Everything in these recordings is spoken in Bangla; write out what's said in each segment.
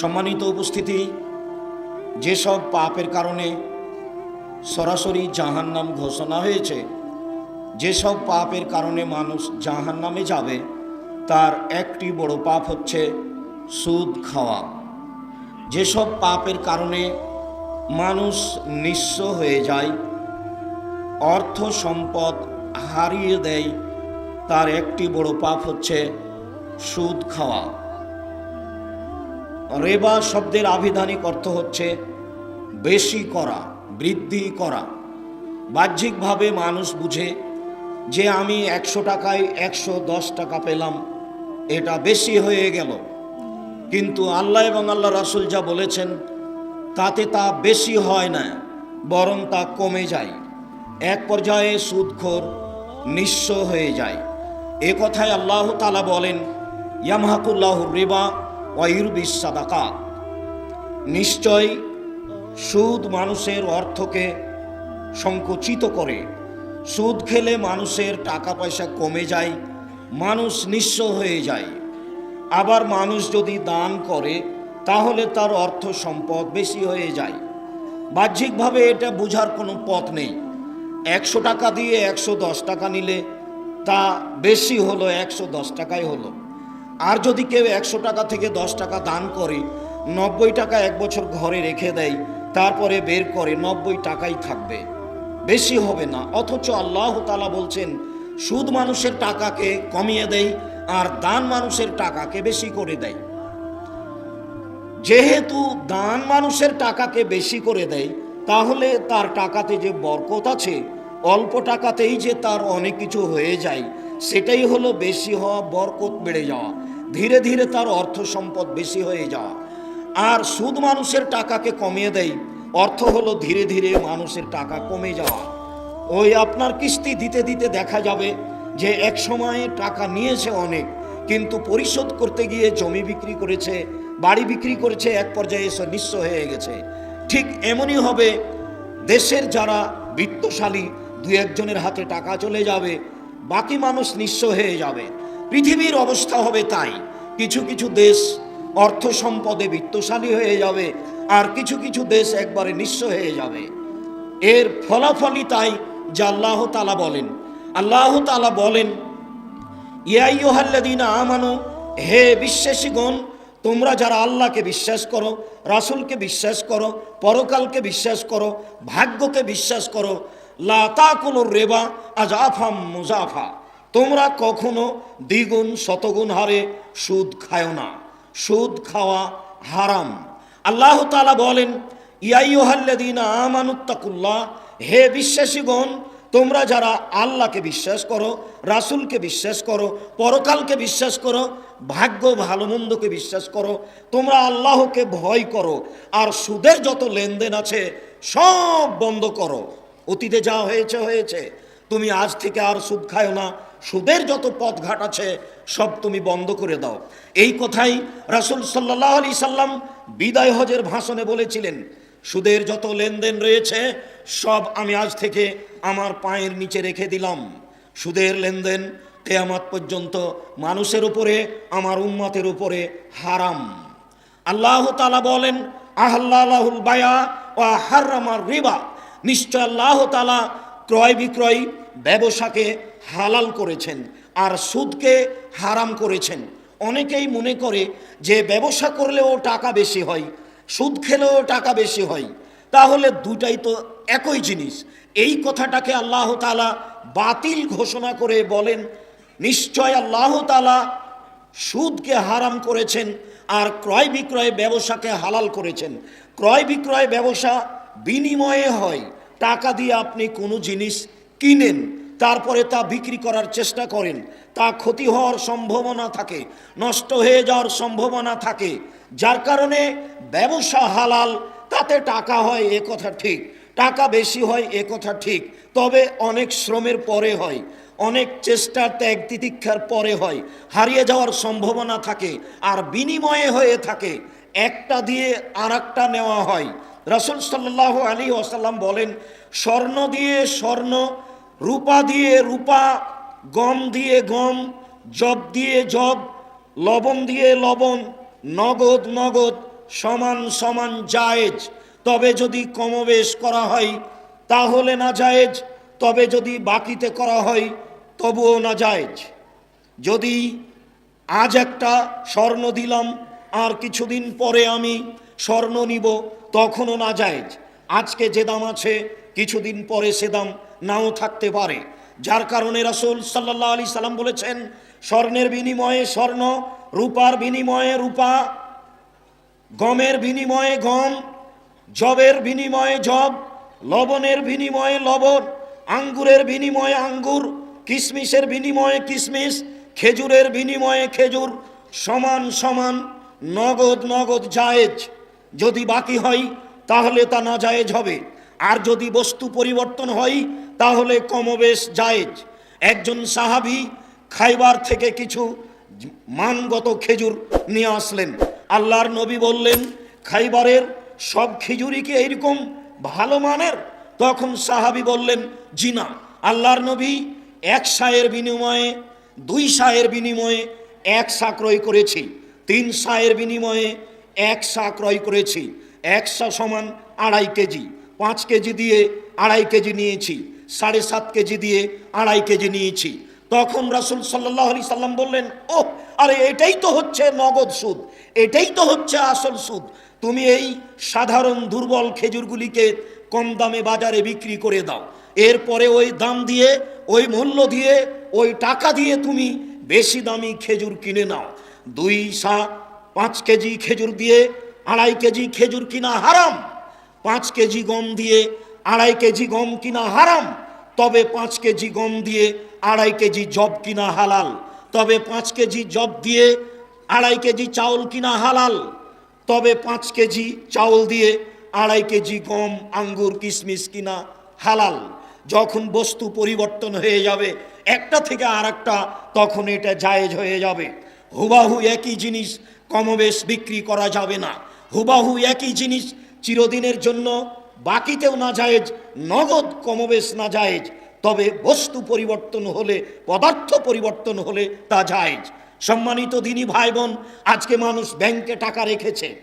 সম্মানিত উপস্থিতি, যেসব পাপের কারণে সরাসরি জাহান্নাম ঘোষণা হয়েছে, যেসব পাপের কারণে মানুষ জাহান্নামে যাবে, তার একটি বড় পাপ হচ্ছে সুদ খাওয়া। যেসব পাপের কারণে মানুষ নিঃস্ব হয়ে যায়, অর্থ সম্পদ হারিয়ে দেয়, তার একটি বড় পাপ হচ্ছে সুদ খাওয়া। রেবা শব্দের আবিধানিক অর্থ হচ্ছে বেশি করা, বৃদ্ধি করা। বাহ্যিকভাবে মানুষ বুঝে যে আমি একশো টাকায় একশো দশ টাকা পেলাম, এটা বেশি হয়ে গেল। কিন্তু আল্লাহ এবং আল্লাহ রাসুল যা বলেছেন, তাতে তা বেশি হয় না, বরং তা কমে যায়। এক পর্যায়ে সুদখোর নিঃস্ব হয়ে যায়। এ কথায় আল্লাহ তালা বলেন, ইয়ামহাকুল্লাহ রেবা নিশ্চয় সুদ মানুষের অর্থকে সংকুচিত করে। সুদ খেলে মানুষের টাকা পয়সা কমে যায়, মানুষ নিঃস্ব হয়ে যায়। আবার মানুষ যদি দান করে, তাহলে তার অর্থ সম্পদ বেশি হয়ে যায়। বাহ্যিকভাবে এটা বোঝার কোনো পথ নেই। একশো টাকা দিয়ে একশো দশ টাকা নিলে তা বেশি হলো, একশো দশ টাকাই হলো। আর যদি কেউ একশো টাকা থেকে দশ টাকা দান করে, নব্বই টাকা এক বছর ঘরে রেখে দেয়, তারপরে বের করে, নব্বই টাকাই থাকবে। বেশি হবে না। অথচ আল্লাহ তালা বলছেন, সুদ মানুষের টাকাকে কমিয়ে দেয় আর দান মানুষের টাকাকে বেশি করে দেয়। যেহেতু দান মানুষের টাকাকে বেশি করে দেয়, তাহলে তার টাকাতে যে বরকত আছে, অল্প টাকাতেই যে তার অনেক কিছু হয়ে যায় সেটাই হলো বেশি হওয়া, বরকত বেড়ে যাওয়া। ধীরে ধীরে তার অর্থ সম্পদ বেশি হয়ে যাওয়া। আর সুদ মানুষের টাকাকে কমিয়ে দেয়। অর্থ হলো ধীরে ধীরে মানুষের টাকা কমে যাওয়া। ওই আপনার কিস্তি দিতে দিতে দেখা যাবে যে এক সময়ে টাকা নিয়েছে অনেক, কিন্তু পরিশোধ করতে গিয়ে জমি বিক্রি করেছে, বাড়ি বিক্রি করেছে, এক পর্যায়ে এসে নিঃস্ব হয়ে গেছে। ঠিক এমনই হবে, দেশের যারা বিত্তশালী দু একজনের হাতে টাকা চলে যাবে বাকি মানুষ নিঃস্ব হয়ে যাবে। পৃথিবীর অবস্থা হবে তাই। কিছু কিছু দেশ অর্থ সম্পদে বিত্তশালী হয়ে যাবে আর কিছু কিছু দেশ একবারে নিঃস্ব হয়ে যাবে। এর ফলাফলই তাই যা আল্লাহ তালা বলেন। আল্লাহ তালা বলেন ইয়াইহাল্লাদিনা আমানু, হে বিশ্বাসীগণ, তোমরা যারা আল্লাহকে বিশ্বাস করো, রাসুলকে বিশ্বাস করো, পরকালকে বিশ্বাস করো, ভাগ্যকে বিশ্বাস করো রেবা আজাফাম মুজাফা তোমরা কখনো দ্বিগুণ, শতগুণ হারে সুদ খায় না। সুদ খাওয়া হারাম। আল্লাহ তালা বলেন ইয়াইহাল্লাদিনা আমানুত্তাকুল্লাহ হে বিশ্বাসীগণ, তোমরা যারা আল্লাহকে বিশ্বাস করো, রাসুলকে বিশ্বাস করো, পরকালকে বিশ্বাস করো, ভাগ্য ভালো মন্দকে বিশ্বাস করো, তোমরা আল্লাহকে ভয় করো, আর সুদের যত লেনদেন আছে, সব বন্ধ করো। অতীতে যা হয়েছে হয়েছে। তুমি আজ থেকে আর সুদ খায় না। সুদের যত পথঘাট আছে, সব তুমি বন্ধ করে দাও। এই কথাই রাসুল সাল্লাহ আলি সাল্লাম বিদায় হজের ভাষণে বলেছিলেন। সুদের যত লেনদেন রয়েছে, সব আমি আজ থেকে আমার পায়ের নিচে রেখে দিলাম। সুদের লেনদেন কেয়ামাত পর্যন্ত মানুষের উপরে, আমার উম্মতের উপরে হারাম। আল্লাহ তালা বলেন আহ্লাহুল বায়া ও হার্রামার রিবা। নিশ্চয় আল্লাহ তালা ক্রয় বিক্রয় ব্যবসাকে হালাল করেছেন আর সুদকে হারাম করেছেন। অনেকেই মনে করে যে ব্যবসা করলেও টাকা বেশি হয়, সুদ খেলেও টাকা বেশি হয়। তাহলে দুটাই তো একই জিনিস। এই কথাটাকে আল্লাহ তালা বাতিল ঘোষণা করে বলেন, নিশ্চয় আল্লাহ তালা সুদকে হারাম করেছেন আর ক্রয় বিক্রয় ব্যবসাকে হালাল করেছেন। ক্রয় বিক্রয় ব্যবসা বিনিময়ে হয়। টাকা দিয়ে আপনি কোনো জিনিস কিনেন, তারপরে তা বিক্রি করার চেষ্টা করেন, তা ক্ষতি হওয়ার সম্ভাবনা থাকে, নষ্ট হয়ে যাওয়ার সম্ভাবনা থাকে। যার কারণে ব্যবসা হালাল, তাতে টাকা হয় এ কথা ঠিক, টাকা বেশি হয় এ কথা ঠিক, তবে অনেক শ্রমের পরে হয়, অনেক চেষ্টা ত্যাগ তিতিক্ষার পরে হয়, হারিয়ে যাওয়ার সম্ভাবনা থাকে, আর বিনিময়ে হয়ে থাকে। একটা দিয়ে আর নেওয়া হয় রসুল সাল্লাহ আলী আসাল্লাম বলেন, স্বর্ণ দিয়ে স্বর্ণ, রূপা দিয়ে রূপা, গম দিয়ে গম জব দিয়ে জব লবণ দিয়ে লবণ, নগদ নগদ, সমান সমান জায়েজ। তবে যদি কমবেশ করা হয়, তাহলে না জায়েজ। তবে যদি বাকিতে করা হয়, তবুও না জায়েজ। যদি আজ একটা স্বর্ণ দিলাম, আর কিছুদিন পরে আমি স্বর্ণ নিব, তখনও না জায়েজ আজকে যে দাম আছে, কিছুদিন পরে সে দাম নাও থাকতে পারে। যার কারণে রাসূল সাল্লাহ আলি সাল্লাম বলেছেন, স্বর্ণের বিনিময়ে স্বর্ণ, রূপার বিনিময়ে রূপা, গমের বিনিময়ে গম জবের বিনিময়ে জব লবণের বিনিময়ে লবণ, আঙ্গুরের বিনিময়ে আঙ্গুর কিশমিশের বিনিময়ে কিশমিশ খেজুরের বিনিময়ে খেজুর, সমান সমান নগদ নগদ জায়েজ। যদি বাকি হয়, তাহলে তা না জায়েজ হবে। আর যদি বস্তু পরিবর্তন হয়, তাহলে কমবেশ জায়েজ। একজন সাহাবি খাইবার থেকে কিছু মানগত খেজুর নিয়ে আসলেন। আল্লাহর নবী বললেন, খাইবারের সব খেজুরি কি এইরকম ভালো মানের? তখন সাহাবি বললেন, জি না। আল্লাহর নবী এক সায়ের বিনিময়ে, দুই সায়ের বিনিময়ে এক সা ক্রয় করেছি। তিন সায়ের বিনিময়ে এক সা ক্রয় করেছি এক সা সমান আড়াই কেজি, পাঁচ কেজি দিয়ে আড়াই কেজি নিয়েছি, সাড়ে সাত কেজি দিয়ে আড়াই কেজি নিয়েছি। তখন রাসুল সাল্লাহ আলি সাল্লাম বললেন ও আরে এটাই তো হচ্ছে নগদ সুদ, এটাই তো হচ্ছে আসল সুদ। তুমি এই সাধারণ দুর্বল খেজুরগুলিকে কম দামে বাজারে বিক্রি করে দাও। এরপরে ওই দাম দিয়ে, ওই মূল্য দিয়ে, ওই টাকা দিয়ে তুমি বেশি দামি খেজুর কিনে নাও। দুই সা পাঁচ কেজি খেজুর দিয়ে আড়াই কেজি খেজুর কিনা হারাম। পাঁচ কেজি গম দিয়ে আড়াই কেজি গম কিনা হারাম। তবে পাঁচ কেজি গম দিয়ে আড়াই কেজি জব কিনা হালাল। তবে পাঁচ কেজি জব দিয়ে আড়াই কেজি চাউল কিনা হালাল। তবে পাঁচ কেজি চাউল দিয়ে আড়াই কেজি গম, আঙ্গুর, কিশমিশ কিনা হালাল। যখন বস্তু পরিবর্তন হয়ে যাবে একটা থেকে আর তখন এটা জায়েজ হয়ে যাবে। হুবাহু একই জিনিস কমবেশ বিক্রি করা যাবে না। হুবাহু একই জিনিস, চিরদিনের জন্য বাকিতেও না জায়েজ, নগদ কমবেশ না জায়েজ, তবে বস্তু পরিবর্তন হলে, পদার্থ পরিবর্তন হলে তা জায়েজ। সম্মানিত দিনী ভাই বোন আজকে মানুষ ব্যাংকে টাকা রেখেছে।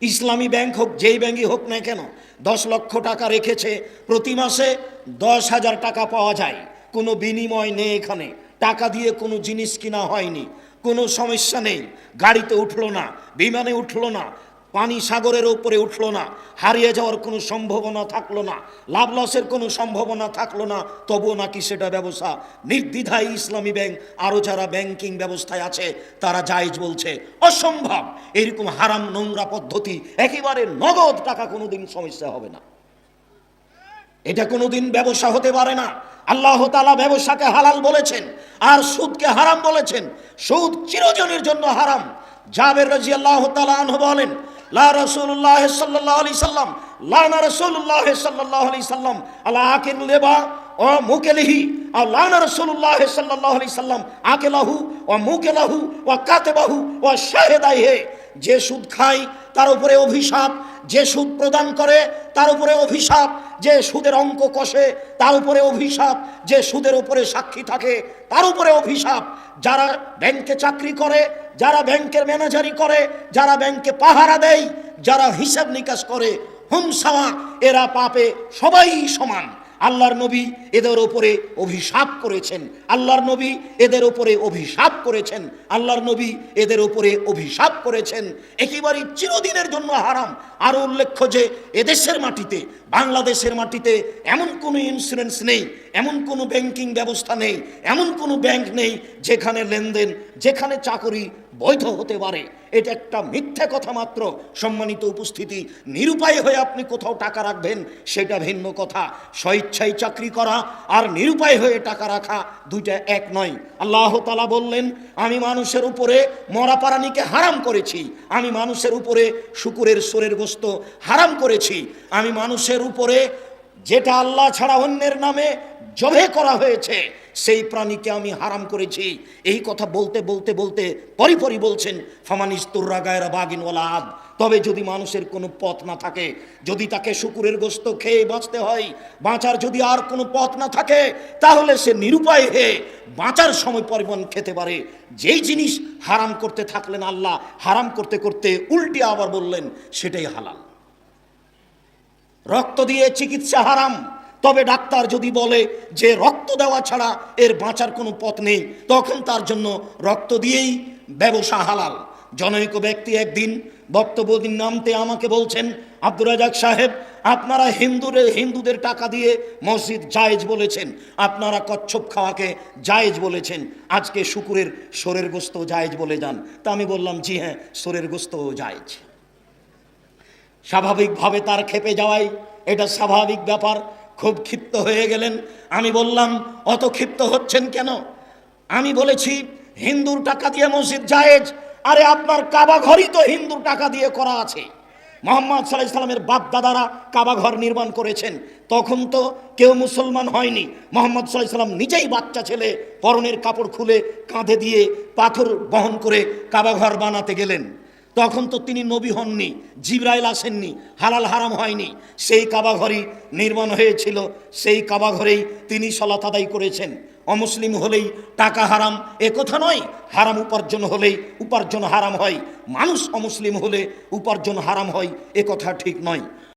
ইসলামী ব্যাংক হোক, যেই ব্যাংকই হোক না কেন, দশ লক্ষ টাকা রেখেছে, প্রতি মাসে দশ হাজার টাকা পাওয়া যায়। কোনো বিনিময় নেই এখানে। টাকা দিয়ে কোনো জিনিস কিনা হয়নি। কোনো সমস্যা নেই। গাড়িতে উঠল না, বিমানে উঠল না, পানি সাগরের উপরে উঠল না, হারিয়ে যাওয়ার কোনো সম্ভাবনা থাকল না, লাভ লসের কোনো সম্ভাবনা থাকল না, তবুও নাকি সেটা ব্যবসা। নির্দ্বিধায় ইসলামী ব্যাংক আরও যারা ব্যাংকিং ব্যবস্থায় আছে, তারা জায়েজ বলছে, অসম্ভব, এরকম হারাম নোংরা পদ্ধতি, একেবারে নগদ টাকা কোনোদিন সমস্যা হবে না। এটা কোনোদিন ব্যবসা হতে পারে না। আল্লাহ তালা ব্যবসাকে হালাল বলেছেন আর সুদকে হারাম বলেছেন। সুদ চিরজনের জন্য হারাম। জাবের রাজি আল্লাহ তালা আনহু বলেন, লা রসুল্লাহ সাল্লাহ আলি সাল্লাম, লানা রসুল্লাহ সাল্লাহ আলি সাল্লাম আল্লাহ আকিল লেবা ও মুকেলিহি আর লানা রসুল্লাহ সাল্লাহ আলি সাল্লাম, আকেলাহু ও মুকেলাহু ও কাতেবাহু ও শাহেদাইহে। যে সুদ খায়, তার উপরে অভিশাপ যে সুদ প্রদান করে, তার উপরে অভিশাপ। যে সুদের অঙ্ক কষে, তার উপরে অভিশাপ। যে সুদের উপরে সাক্ষী থাকে, তার উপরে অভিশাপ। যারা ব্যাংকে চাকরি করে, যারা ব্যাংকের ম্যানেজারি করে, যারা ব্যাংকে পাহারা দেয়, যারা হিসাব নিকাশ করে, হুমসাওয়া, এরা পাপে সবাই সমান। আল্লাহর নবী এদের ওপরে অভিশাপ করেছেন। আল্লাহর নবী এদের ওপরে অভিশাপ করেছেন। আল্লাহর নবী এদের ওপরে অভিশাপ করেছেন। একেবারে চিরদিনের জন্য হারাম। আরও উল্লেখ্য যে এদেশের মাটিতে, বাংলাদেশের মাটিতে এমন কোনো ইন্স্যুরেন্স নেই, এমন কোনো ব্যাংকিং ব্যবস্থা নেই, এমন কোনো ব্যাংক নেই যেখানে লেনদেন, যেখানে চাকরি বৈধ হতে পারে। এটা একটা মিথ্যা কথা মাত্র। সম্মানিত উপস্থিতি, নিরুপায় হয়ে আপনি কোথাও টাকা রাখবেন, সেটা ভিন্ন কথা। স্বইচ্ছায় চাকরি করা আর নিরুপায় হয়ে টাকা রাখা দুইটা এক নয়। আল্লাহ তালা বললেন, আমি মানুষের উপরে মরা প্রাণীকে হারাম করেছি। আমি মানুষের উপরে শুকুরের সোরের গোস্ত হারাম করেছি। আমি মানুষের উপরে যেটা আল্লাহ ছাড়া অন্যের নামে জবে করা হয়েছে সেই প্রাণীকে আমি হারাম করেছি। এই কথা বলতে বলতে বলতে পরিপরি বলছেন ফামানিস্তুর্রা গায়রা বাগিনওয়ালা আদ। তবে যদি মানুষের কোনো পথ না থাকে, যদি তাকে শুকুরের গোস্ত খেয়ে বাঁচতে হয়, বাঁচার যদি আর কোনো পথ না থাকে, তাহলে সে নিরুপায় হয়ে বাঁচার সময় পরিমাণ খেতে পারে। যেই জিনিস হারাম করতে থাকলেন আল্লাহ, হারাম করতে করতে উল্টে আবার বললেন, সেটাই হালাল। রক্ত দিয়ে চিকিৎসা হারাম। তবে ডাক্তার যদি বলে যে রক্ত দেওয়া ছাড়া এর বাঁচার কোনো পথ নেই, তখন তার জন্য রক্ত দিয়েই ব্যবসা হালাল। জনৈক ব্যক্তি একদিন বক্তব্য দিন নামতে আমাকে বলছেন, আব্দুর রাজাক সাহেব, আপনারা হিন্দুরে, হিন্দুদের টাকা দিয়ে মসজিদ জায়েজ বলেছেন। আপনারা কচ্ছপ খাওয়াকে জায়েজ বলেছেন। আজকে শুকুরের সোরের গোস্ত জায়েজ বলে যান। তা আমি বললাম, জি হ্যাঁ সোরের গোস্তও জায়েজ। স্বাভাবিকভাবে তার খেপে যাওয়াই এটা স্বাভাবিক ব্যাপার। খুব ক্ষিপ্ত হয়ে গেলেন। আমি বললাম, অত ক্ষিপ্ত হচ্ছেন কেন? আমি বলেছি, হিন্দুর টাকা দিয়ে মসজিদ জায়েজ, আরে আপনার কাবা ঘরই তো হিন্দুর টাকা দিয়ে করা আছে। মোহাম্মদ সাল্লাহ ইসলামের বাপ দাদারা কাবা ঘর নির্মাণ করেছেন। তখন তো কেউ মুসলমান হয়নি। মোহাম্মদ সাল্লাহ ইসলাম নিজেই বাচ্চা ছেলে, পরনের কাপড় খুলে কাঁধে দিয়ে পাথর বহন করে কাবা ঘর বানাতে গেলেন। তখন তো তিনি নবী হননি, জিব্রাইল আসেননি, হালাল হারাম হয়নি। সেই কাবাঘরই নির্মাণ হয়েছিল, সেই কাবাঘরেই তিনি সলাত আদায় করেছেন। অমুসলিম হলেই টাকা হারাম, এ কথা নয়, হারাম উপার্জন হলেই উপার্জন হারাম হয়। মানুষ অমুসলিম হলে উপার্জন হারাম হয়, এ কথা ঠিক নয়।